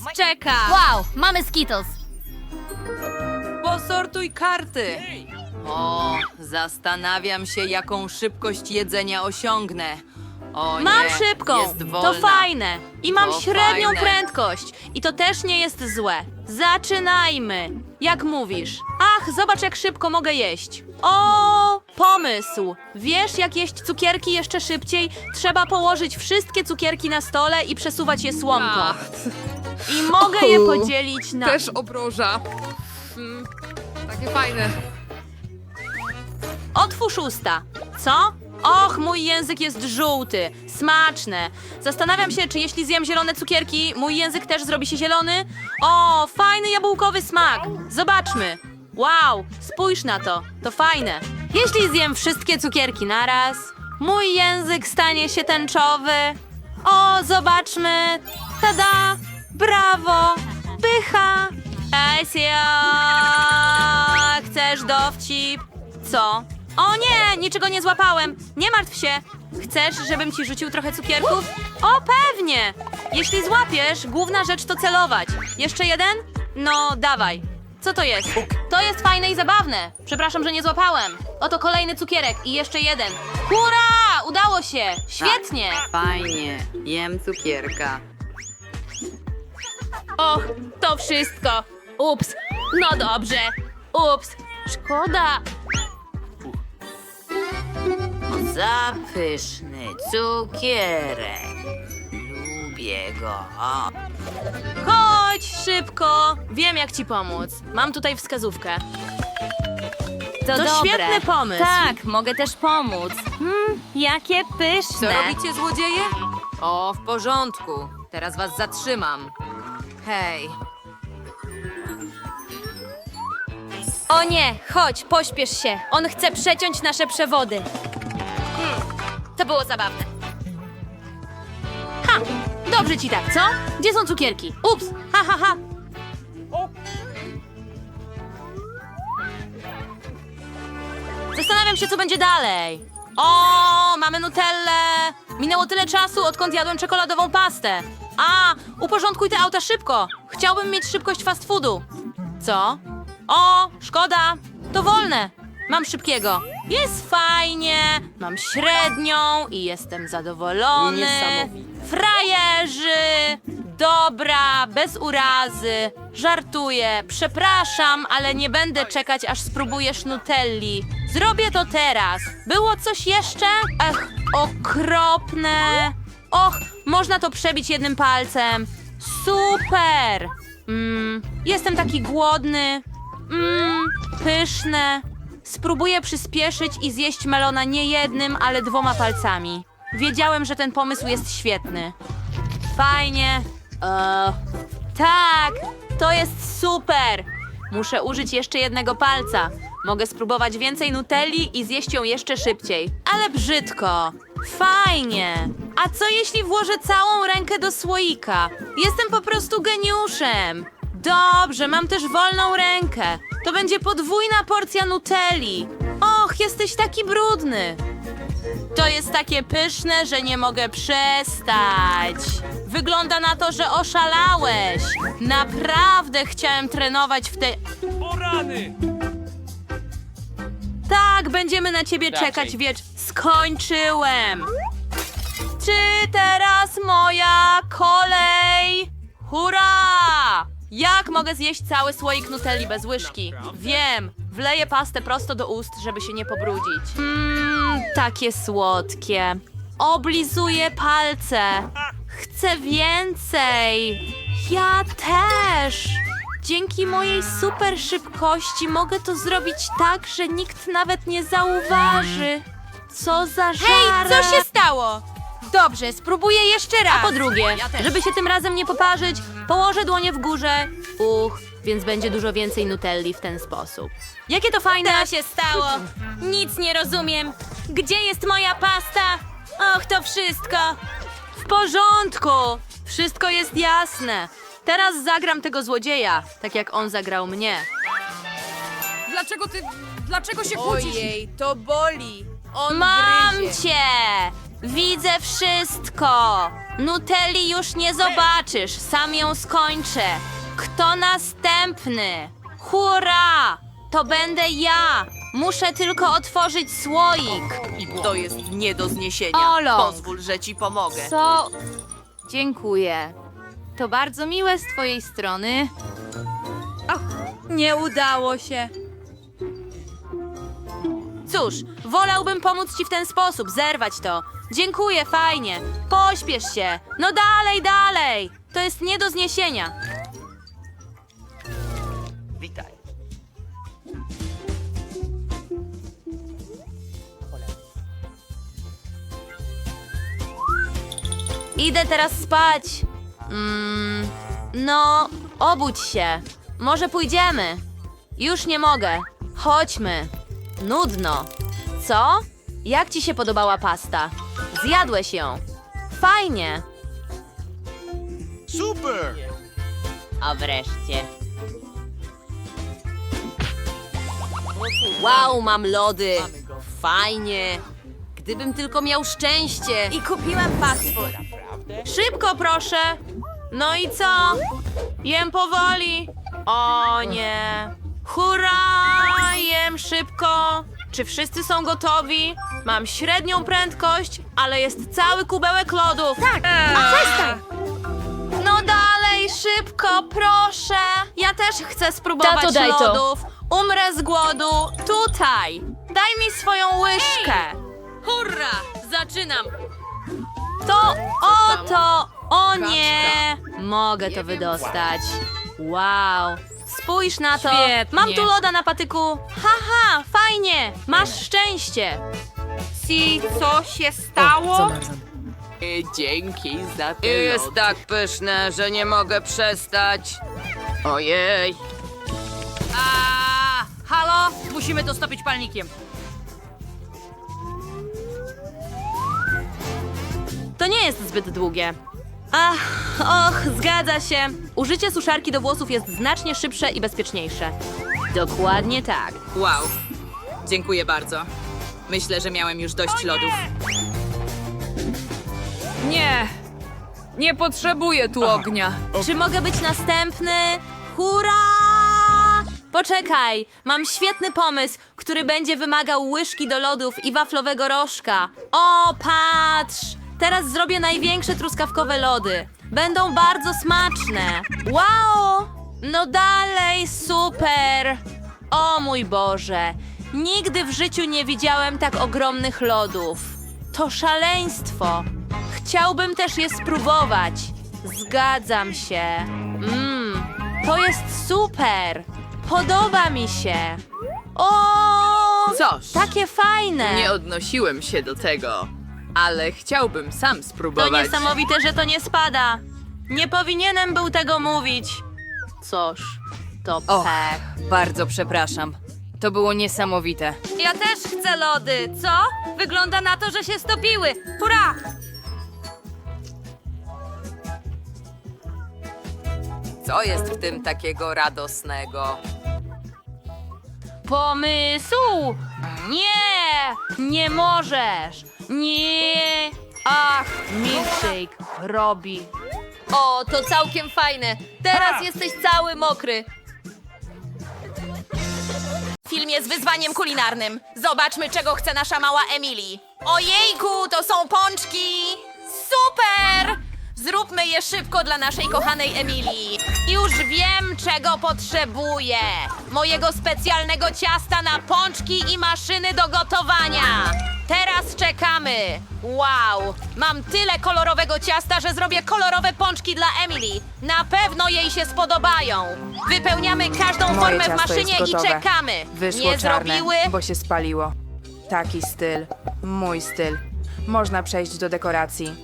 nas czeka? Wow, mamy Skittles. Posortuj karty. O, zastanawiam się, jaką szybkość jedzenia osiągnę. O Mam nie, szybką, jest wolna. to fajne. I mam To średnią fajne. prędkość. I to też nie jest złe. Zaczynajmy. Jak mówisz? Ach, zobacz jak szybko mogę jeść. O, pomysł. Wiesz jak jeść cukierki jeszcze szybciej? Trzeba położyć wszystkie cukierki na stole i przesuwać je słomką. Ach, I mogę je podzielić na... też obroża. Mm, takie fajne. Otwórz usta. Co? Och, mój język jest żółty. Smaczne. Zastanawiam się, czy jeśli zjem zielone cukierki, mój język też zrobi się zielony? O, fajny jabłkowy smak. Zobaczmy. Wow, spójrz na to. To fajne. Jeśli zjem wszystkie cukierki naraz, mój język stanie się tęczowy. O, zobaczmy. Tada! Brawo! Pycha! Asia! Chcesz dowcip? Co? O nie, niczego nie złapałem. Nie martw się. Chcesz, żebym ci rzucił trochę cukierków? O, pewnie. Jeśli złapiesz, główna rzecz to celować. Jeszcze jeden? No, dawaj. Co to jest? To jest fajne i zabawne. Przepraszam, że nie złapałem. Oto kolejny cukierek i jeszcze jeden. Hurra! Udało się! Świetnie! Fajnie, jem cukierka. Och, to wszystko. Ups. No dobrze. Ups. Szkoda. Zapyszny cukierek. Lubię go. Chodź szybko. Wiem, jak ci pomóc. Mam tutaj wskazówkę. To, dobre. świetny pomysł. Tak, mogę też pomóc. Hmm, jakie Co pyszne. robicie, złodzieje? O, w porządku. Teraz was zatrzymam. Hej, O nie, chodź, pośpiesz się. On chce przeciąć nasze przewody. Hmm, To było zabawne. Ha! Dobrze ci tak, co? Gdzie są cukierki? Ups! Ha, ha, ha! Zastanawiam się, co będzie dalej. O, mamy Nutellę! Minęło tyle czasu, odkąd jadłem czekoladową pastę. A, uporządkuj te auta szybko. Chciałbym mieć szybkość fast foodu. Co? O, szkoda. To wolne. Mam szybkiego. Jest fajnie. Mam średnią i jestem zadowolony. Frajerzy. Dobra, bez urazy. Żartuję. Przepraszam, ale nie będę czekać, aż spróbujesz Nutelli. Zrobię to teraz. Było coś jeszcze? Ech, okropne. Och, można to przebić jednym palcem. Super! Mm, jestem taki głodny. Mmm, pyszne. Spróbuję przyspieszyć i zjeść melona nie jednym, ale dwoma palcami. Wiedziałem, że ten pomysł jest świetny. Fajnie. E, tak, to jest super. Muszę użyć jeszcze jednego palca. Mogę spróbować więcej nutelli i zjeść ją jeszcze szybciej. Ale brzydko. Fajnie. A co jeśli włożę całą rękę do słoika? Jestem po prostu geniuszem. Dobrze, mam też wolną rękę. To będzie podwójna porcja nutelli. Och, jesteś taki brudny. To jest takie pyszne, że nie mogę przestać. Wygląda na to, że oszalałeś. Naprawdę chciałem trenować w tej. O rany! Tak, będziemy na ciebie czekać wiecz. Skończyłem. Czy teraz moja kolej? Hurra! Jak mogę zjeść cały słoik nutelli bez łyżki? Wiem, wleję pastę prosto do ust, żeby się nie pobrudzić. Mmm, takie słodkie. Oblizuję palce. Chcę więcej. Ja też. Dzięki mojej super szybkości mogę to zrobić tak, że nikt nawet nie zauważy. Co za żart. Hej, co się stało? Dobrze, spróbuję jeszcze raz. A po drugie, żeby się tym razem nie poparzyć, położę dłonie w górze. Uch, więc będzie dużo więcej nutelli w ten sposób. Jakie to fajne! Co się stało? Nic nie rozumiem. Gdzie jest moja pasta? Och, to wszystko. W porządku! Wszystko jest jasne. Teraz zagram tego złodzieja, tak jak on zagrał mnie. Dlaczego ty... Dlaczego się kłócisz? ojej, to boli. On Mam gryzie. cię! Widzę wszystko! Nutelli już nie zobaczysz, sam ją skończę. Kto następny? Hurra! To będę ja! Muszę tylko otworzyć słoik. To jest nie do zniesienia. Olo. Pozwól, że ci pomogę. Co? Dziękuję. To bardzo miłe z twojej strony. Nie udało się. Cóż, wolałbym pomóc ci w ten sposób, zerwać to. Dziękuję, fajnie. Pośpiesz się. No dalej, dalej. To jest nie do zniesienia. Idę teraz spać. Mm, no, obudź się. Może pójdziemy. Już nie mogę. Chodźmy. Nudno. Co? Jak ci się podobała pasta? Zjadłeś ją. Fajnie. Super! A wreszcie. Wow, mam lody. Fajnie. Gdybym tylko miał szczęście. I kupiłem fast food. Szybko, proszę. No i co? Jem powoli. O nie. Hurra! Jem szybko. Czy wszyscy są gotowi? Mam średnią prędkość, ale jest cały kubełek lodów. Tak, a przestań! No dalej, szybko, proszę. Ja też chcę spróbować Tato, daj to. lodów. Umrę z głodu. Tutaj. Daj mi swoją łyżkę. Hurra! Zaczynam. To oto! O nie! Mogę to wydostać. Wow! Spójrz na to! Świetnie. Mam tu loda na patyku! Haha, fajnie! Masz szczęście! Si, co się stało? Dzięki za ten Jest lot. tak pyszne, że nie mogę przestać. Ojej. A, halo? Musimy to stopić palnikiem. To nie jest zbyt długie. Ach, och, zgadza się. Użycie suszarki do włosów jest znacznie szybsze i bezpieczniejsze. Dokładnie tak. Wow. Dziękuję bardzo. Myślę, że miałem już dość lodów. Nie. Nie potrzebuję tu ognia. Czy mogę być następny? Hurra! Poczekaj, mam świetny pomysł, który będzie wymagał łyżki do lodów i waflowego rożka. O, patrz! Teraz zrobię największe truskawkowe lody. Będą bardzo smaczne. Wow! No dalej, super! O mój Boże! Nigdy w życiu nie widziałem tak ogromnych lodów. To szaleństwo! Chciałbym też je spróbować. Zgadzam się. Mmm, to jest super! Podoba mi się. O! Cóż, Takie fajne! nie odnosiłem się do tego, ale chciałbym sam To spróbować. niesamowite, że to nie spada. Nie powinienem był tego mówić. Cóż, to Och. pech. Bardzo przepraszam. To było niesamowite. Ja też chcę lody, co? Wygląda na to, że się stopiły. Hurra! Co jest w tym takiego radosnego? Pomysł! Nie! Nie możesz! Nie! Ach, milkshake robi. O, to całkiem fajne. Teraz jesteś cały mokry. Film jest wyzwaniem kulinarnym. Zobaczmy, czego chce nasza mała Emily. Ojejku, to są pączki! Super! Zróbmy je szybko dla naszej kochanej Emilii. Już wiem, czego potrzebuję. Mojego specjalnego ciasta na pączki i maszyny do gotowania. Teraz czekamy. Wow, mam tyle kolorowego ciasta, że zrobię kolorowe pączki dla Emily. Na pewno jej się spodobają. Wypełniamy każdą Moje formę w ciasto maszynie jest i gotowe. czekamy. Wyszło Nie czarne, zrobiły? bo się spaliło. Taki styl. Mój styl. Można przejść do dekoracji.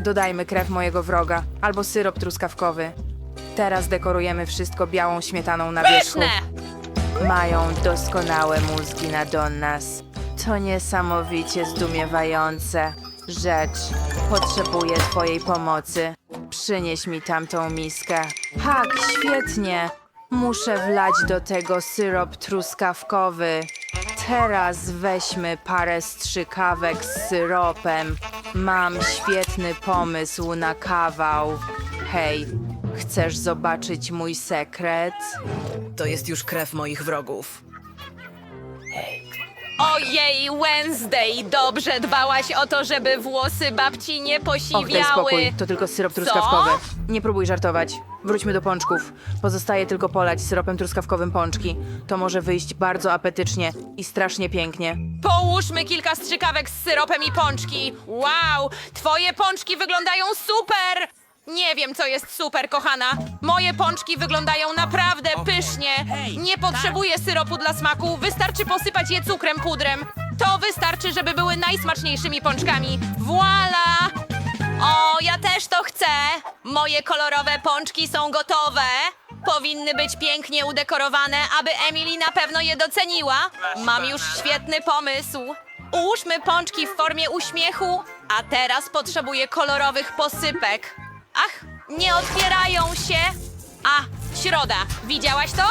Dodajmy krew mojego wroga albo syrop truskawkowy. Teraz dekorujemy wszystko białą śmietaną na wierzchu. Pyszne! Mają doskonałe mózgi na Donnas. To niesamowicie zdumiewające. Rzecz. Potrzebuję twojej pomocy. Przynieś mi tamtą miskę. Tak, świetnie. Muszę wlać do tego syrop truskawkowy. Teraz weźmy parę strzykawek z syropem. Mam świetny pomysł na kawał. Hej, chcesz zobaczyć mój sekret? To jest już krew moich wrogów. Ojej, Wednesday, dobrze dbałaś o to, żeby włosy babci nie Och, daj posiwiały. spokój, to tylko syrop truskawkowy. Nie próbuj żartować. Wróćmy do pączków. Pozostaje tylko polać syropem truskawkowym pączki. To może wyjść bardzo apetycznie i strasznie pięknie. Połóżmy kilka strzykawek z syropem i pączki. Wow, twoje pączki wyglądają super! Nie wiem, co jest super, kochana. Moje pączki wyglądają naprawdę pysznie. Nie potrzebuję syropu dla smaku, wystarczy posypać je cukrem, pudrem. To wystarczy, żeby były najsmaczniejszymi pączkami. Voila! O, ja też to chcę! Moje kolorowe pączki są gotowe. Powinny być pięknie udekorowane, aby Emily na pewno je doceniła. Mam już świetny pomysł. Ułóżmy pączki w formie uśmiechu, a teraz potrzebuję kolorowych posypek. Ach, nie otwierają się. A, środa. Widziałaś to?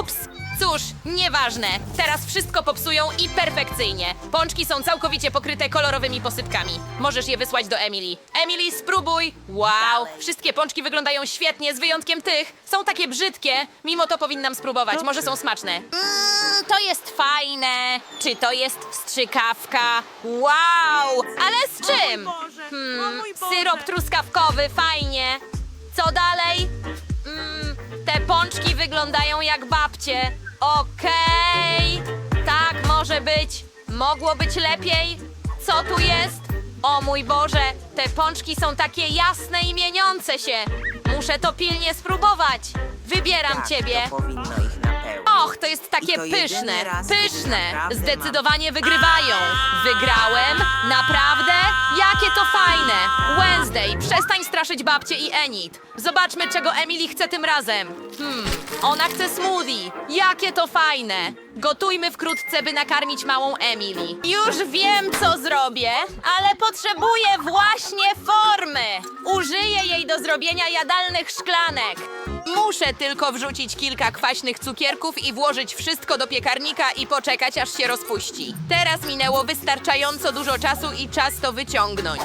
Ups! Cóż, nieważne. Teraz wszystko popsują i perfekcyjnie. Pączki są całkowicie pokryte kolorowymi posypkami. Możesz je wysłać do Emily. Emily, spróbuj! Wow! Wszystkie pączki wyglądają świetnie, z wyjątkiem tych. Są takie brzydkie. Mimo to powinnam spróbować. Może są smaczne. Mmm, to jest fajne. Czy to jest strzykawka? Wow! Ale z czym? Hmm, syrop truskawkowy, fajnie. Co dalej? Pączki wyglądają jak babcie. Okej. Tak może być. Mogło być lepiej. Co tu jest? O mój Boże, te pączki są takie jasne i mieniące się. Muszę to pilnie spróbować. Wybieram ciebie. powinno ich napełnić. Och, to jest takie I to jedyny pyszne. raz, kiedy Pyszne. naprawdę Zdecydowanie wygrywają. Wygrałem? Naprawdę? To fajne. Przestań straszyć babcię i Enid. Zobaczmy, czego Emily chce tym razem. Hmm, ona chce smoothie. Jakie to fajne. Gotujmy wkrótce, by nakarmić małą Emily. Już wiem, co zrobię, ale potrzebuję właśnie formy. Użyję jej do zrobienia jadalnych szklanek. Muszę tylko wrzucić kilka kwaśnych cukierków i włożyć wszystko do piekarnika i poczekać, aż się rozpuści. Teraz minęło wystarczająco dużo czasu i czas to wyciągnąć.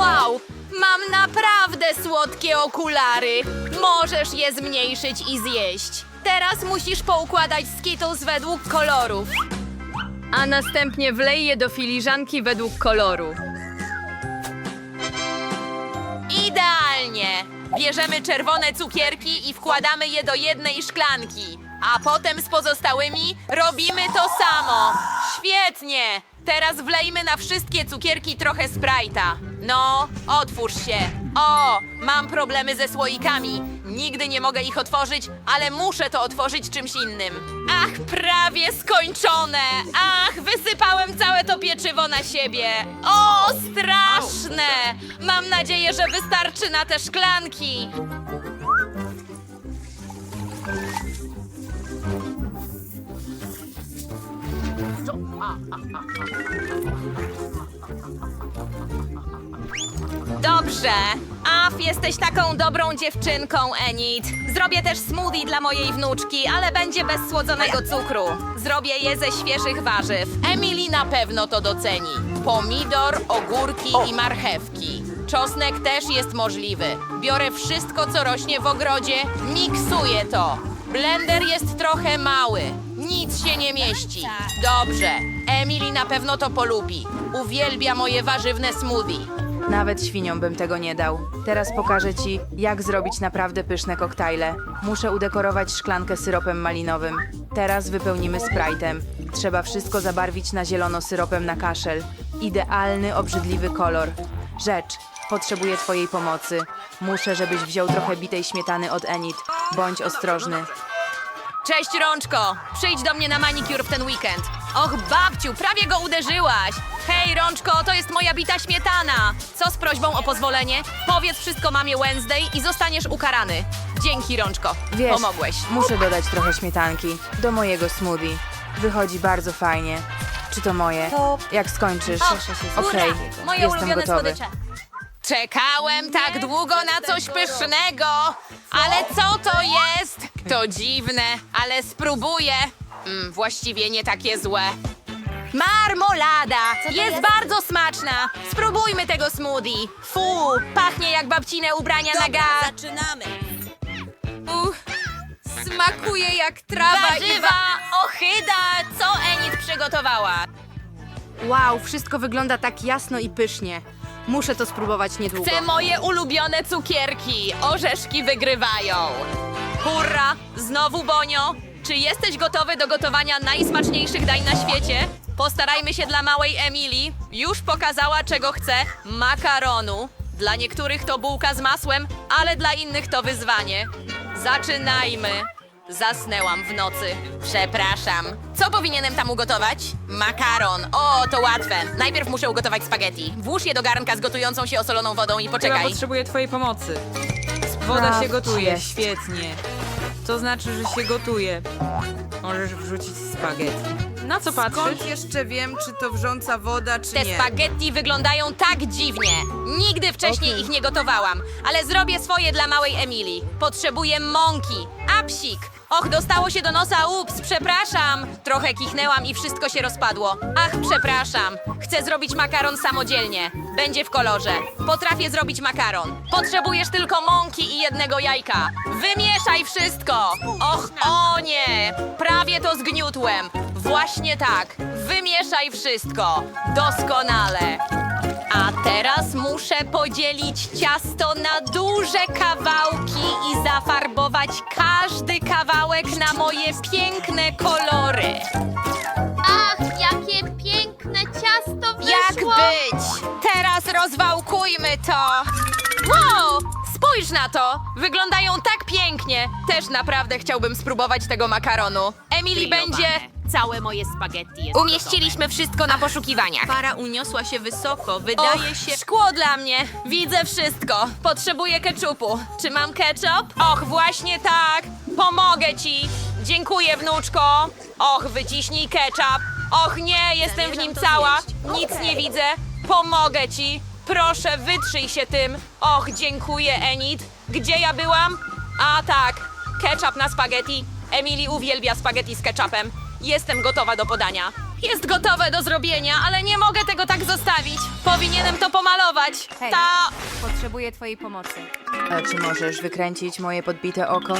Wow, mam naprawdę słodkie okulary. Możesz je zmniejszyć i zjeść. Teraz musisz poukładać Skittles według kolorów. A następnie wlej je do filiżanki według koloru. Idealnie! Bierzemy czerwone cukierki i wkładamy je do jednej szklanki. A potem z pozostałymi robimy to samo. Świetnie! Teraz wlejmy na wszystkie cukierki trochę Sprite'a. No, otwórz się. O, mam problemy ze słoikami. Nigdy nie mogę ich otworzyć, ale muszę to otworzyć czymś innym. Ach, prawie skończone! Ach, wysypałem całe to pieczywo na siebie. O, straszne! Mam nadzieję, że wystarczy na te szklanki. Dobrze. Af, jesteś taką dobrą dziewczynką, Enid. Zrobię też smoothie dla mojej wnuczki, ale będzie bez słodzonego cukru. Zrobię je ze świeżych warzyw. Emily na pewno to doceni. Pomidor, ogórki i marchewki. Czosnek też jest możliwy. Biorę wszystko, co rośnie w ogrodzie, miksuję to. Blender jest trochę mały. Nic się nie mieści. Dobrze. Emily na pewno to polubi. Uwielbia moje warzywne smoothie. Nawet świniom bym tego nie dał. Teraz pokażę ci, jak zrobić naprawdę pyszne koktajle. Muszę udekorować szklankę syropem malinowym. Teraz wypełnimy Sprite'em. Trzeba wszystko zabarwić na zielono syropem na kaszel. Idealny, obrzydliwy kolor. Rzecz, potrzebuję twojej pomocy. Muszę, żebyś wziął trochę bitej śmietany od Enid. Bądź ostrożny. Cześć, Rączko! Przyjdź do mnie na manicure w ten weekend. Och, babciu, prawie go uderzyłaś! Hej, Rączko, to jest moja bita śmietana! Co z prośbą o pozwolenie? Powiedz wszystko mamie Wednesday i zostaniesz ukarany. Dzięki, Rączko. Wiesz, Pomogłeś. muszę dodać trochę śmietanki do mojego smoothie. Wychodzi bardzo fajnie. Czy to moje? Jak skończysz? Okej, Moje jestem ulubione gotowy. słodycze. Czekałem tak długo na coś pysznego, ale co to jest? To dziwne, ale spróbuję. Mm, właściwie nie takie złe. Marmolada! Jest, bardzo smaczna! Spróbujmy tego smoothie! Fu! Pachnie jak babcine ubrania na ga... Zaczynamy. Uch, smakuje jak trawa Warzywa, ochyda, co Enid przygotowała? Wow, wszystko wygląda tak jasno i pysznie. Muszę to spróbować niedługo. Chcę moje ulubione cukierki! Orzeszki wygrywają! Hurra! Znowu Bonio! Czy jesteś gotowy do gotowania najsmaczniejszych dań na świecie? Postarajmy się dla małej Emilii. Już pokazała, czego chce. Makaronu. Dla niektórych to bułka z masłem, ale dla innych to wyzwanie. Zaczynajmy. Zasnęłam w nocy. Przepraszam. Co powinienem tam ugotować? Makaron. O, to łatwe. Najpierw muszę ugotować spaghetti. Włóż je do garnka z gotującą się osoloną wodą i Chyba poczekaj. potrzebuję twojej pomocy. Woda się Sprawdź gotuje, jest. świetnie. To znaczy, że się gotuje. Możesz wrzucić spaghetti. Na co patrzysz? Skąd jeszcze wiem, czy to wrząca woda, czy Te nie? spaghetti wyglądają tak dziwnie. Nigdy wcześniej ich nie gotowałam, ale zrobię swoje dla małej Emilii. Potrzebuję mąki, a psik. Och, dostało się do nosa, ups, przepraszam. Trochę kichnęłam i wszystko się rozpadło. Ach, przepraszam. Chcę zrobić makaron samodzielnie. Będzie w kolorze. Potrafię zrobić makaron. Potrzebujesz tylko mąki i jednego jajka. Wymieszaj wszystko. Och, o nie. Prawie to zgniótłem. Właśnie tak. Wymieszaj wszystko. Doskonale. A teraz muszę podzielić ciasto na duże kawałki i zafarbować każdy kawałek na moje piękne kolory. Ach, jakie piękne ciasto Jak być? Teraz rozwałkujmy to. Wow! Spójrz na to! Wyglądają tak pięknie. Też naprawdę chciałbym spróbować tego makaronu. Emily będzie... Całe moje spaghetti jest Umieściliśmy wszystko na poszukiwaniach. Para uniosła się wysoko. Wydaje Och, się... szkło dla mnie. Widzę wszystko. Potrzebuję ketchupu. Czy mam ketchup? Och, właśnie tak. Pomogę ci. Dziękuję, wnuczko. Och, wyciśnij ketchup. Och, nie, jestem w nim cała. Nic nie widzę. Pomogę ci. Proszę, wytrzyj się tym. Och, dziękuję, Enid. Gdzie ja byłam? A tak, ketchup na spaghetti. Emily uwielbia spaghetti z ketchupem. Jestem gotowa do podania. Jest gotowe do zrobienia, ale nie mogę tego tak zostawić. Powinienem to pomalować. Hej. Ta... Potrzebuję twojej pomocy. A czy możesz wykręcić moje podbite oko?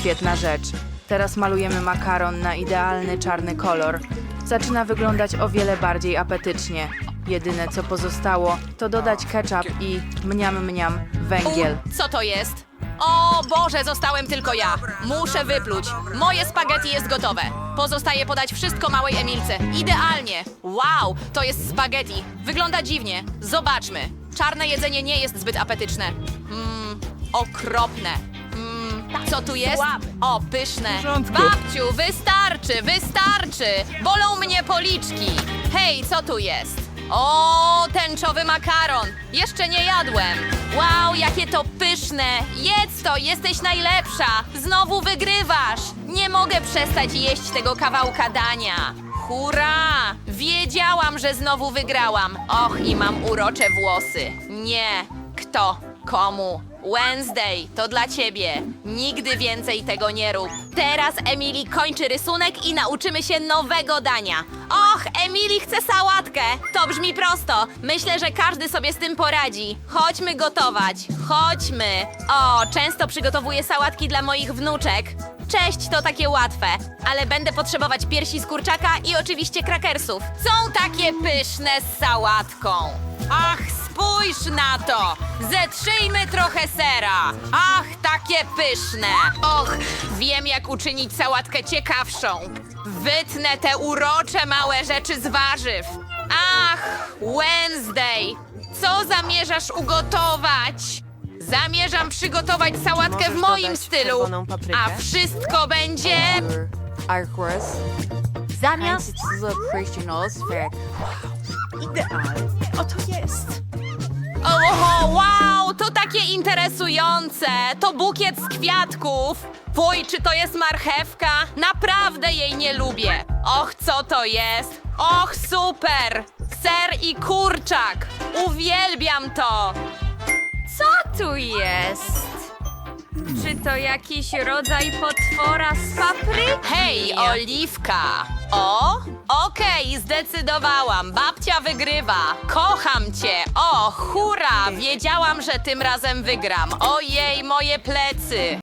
Świetna rzecz. Teraz malujemy makaron na idealny czarny kolor. Zaczyna wyglądać o wiele bardziej apetycznie. Jedyne co pozostało, to dodać ketchup i mniam mniam węgiel. U, co to jest? O Boże, zostałem tylko ja. Muszę wypluć. Moje spaghetti jest gotowe. Pozostaje podać wszystko małej Emilce. Idealnie. Wow, to jest spaghetti. Wygląda dziwnie. Zobaczmy. Czarne jedzenie nie jest zbyt apetyczne. Mmm, okropne. Mmm, co tu jest? O, pyszne. Babciu, wystarczy, wystarczy. Bolą mnie policzki. Hej, co tu jest? O, tęczowy makaron! Jeszcze nie jadłem! Wow, jakie to pyszne! Jedz to, jesteś najlepsza! Znowu wygrywasz! Nie mogę przestać jeść tego kawałka dania! Hurra! Wiedziałam, że znowu wygrałam! Och, i mam urocze włosy! Nie! Kto? Komu? Wednesday, to dla ciebie. Nigdy więcej tego nie rób. Teraz Emily kończy rysunek i nauczymy się nowego dania. Och, Emily chce sałatkę. To brzmi prosto. Myślę, że każdy sobie z tym poradzi. Chodźmy gotować. Chodźmy. O, często przygotowuję sałatki dla moich wnuczek. Cześć, to takie łatwe. Ale będę potrzebować piersi z kurczaka i oczywiście krakersów. Są takie pyszne z sałatką. Ach, spójrz na to! Zetrzyjmy trochę sera! Ach, takie pyszne! Och, wiem jak uczynić sałatkę ciekawszą. Wytnę te urocze małe rzeczy z warzyw. Ach, Wednesday! Co zamierzasz ugotować? Zamierzam przygotować sałatkę w moim stylu, a wszystko będzie... Zamiast Oho, wow, to takie interesujące. To bukiet z kwiatków. Fuj, czy to jest marchewka? Naprawdę jej nie lubię. Och, co to jest? Och, super! Ser i kurczak. Uwielbiam to. Co tu jest? Czy to jakiś rodzaj potwora z papryki? Hej, Oliwka! O, okej, zdecydowałam. Babcia wygrywa. Kocham cię. O, hura! Wiedziałam, że tym razem wygram. Ojej, moje plecy.